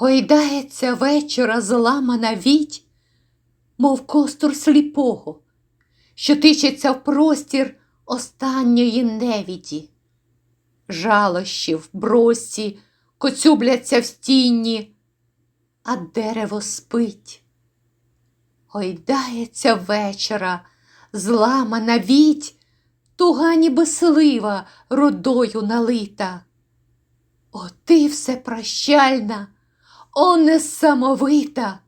Гойдається вечора зламана віть, мов костур сліпого, що тичеться в простір останньої невіді. Жалощі в бросі коцюбляться в стіні, а дерево спить. Гойдається вечора, зламана віть, туга ніби слива родою налита. О, ти все прощальна, о, несамовита,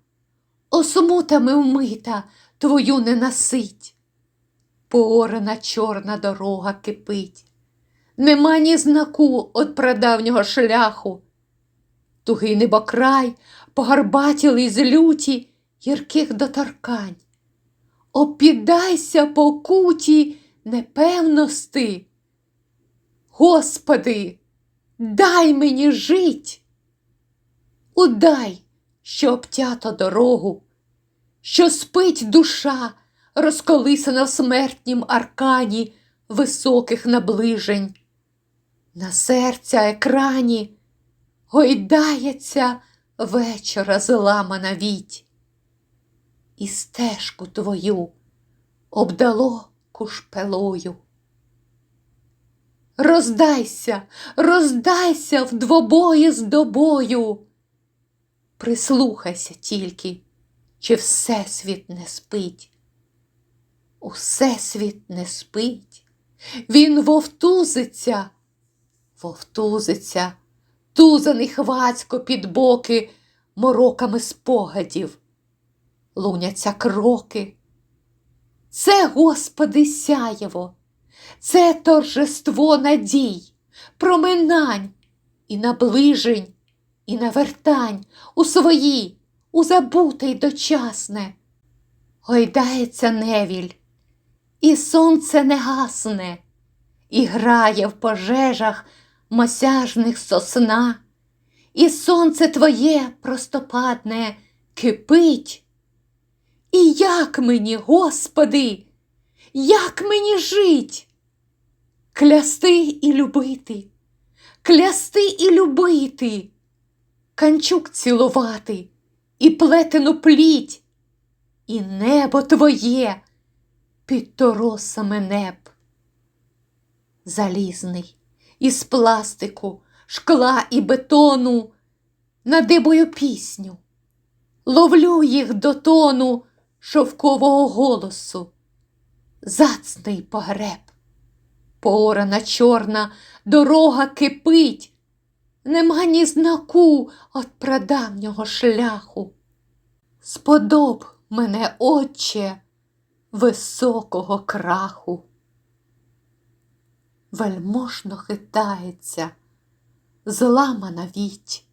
о, смутами вмита твою не насить. Поорена чорна дорога кипить, нема ні знаку от прадавнього шляху. Тугий небокрай, погарбатілий з люті гірких доторкань. Опідайся покуті непевності. Господи, дай мені жить. Удай, що обтято дорогу, що спить душа, розколисана в смертнім аркані високих наближень. На серця екрані гойдається вечора зламана віть. І стежку твою обдало кушпелою. Роздайся, роздайся в двобої з добою. Прислухайся тільки, чи Всесвіт не спить. Усесвіт не спить, він вовтузиться, вовтузиться, тузаний хвацько під боки мороками спогадів. Луняться кроки. Це, Господи, сяєво, це торжество надій, проминань і наближень, і навертань у свої, у забуте й дочасне. Гойдається невіль, і сонце не гасне, і грає в пожежах мосяжних сосна, і сонце твоє простопадне кипить. І як мені, Господи, як мені жить? Клясти і любити, клясти і любити, канчук цілувати і плетену пліть, і небо твоє під торосами неб. Залізний із пластику, шкла і бетону, надибою пісню, ловлю їх до тону шовкового голосу, зацний погреб, порана чорна дорога кипить, нема ні знаку от прадавнього шляху. Сподоб мене, Отче, високого краху. Вельможно хитається, зламана віть,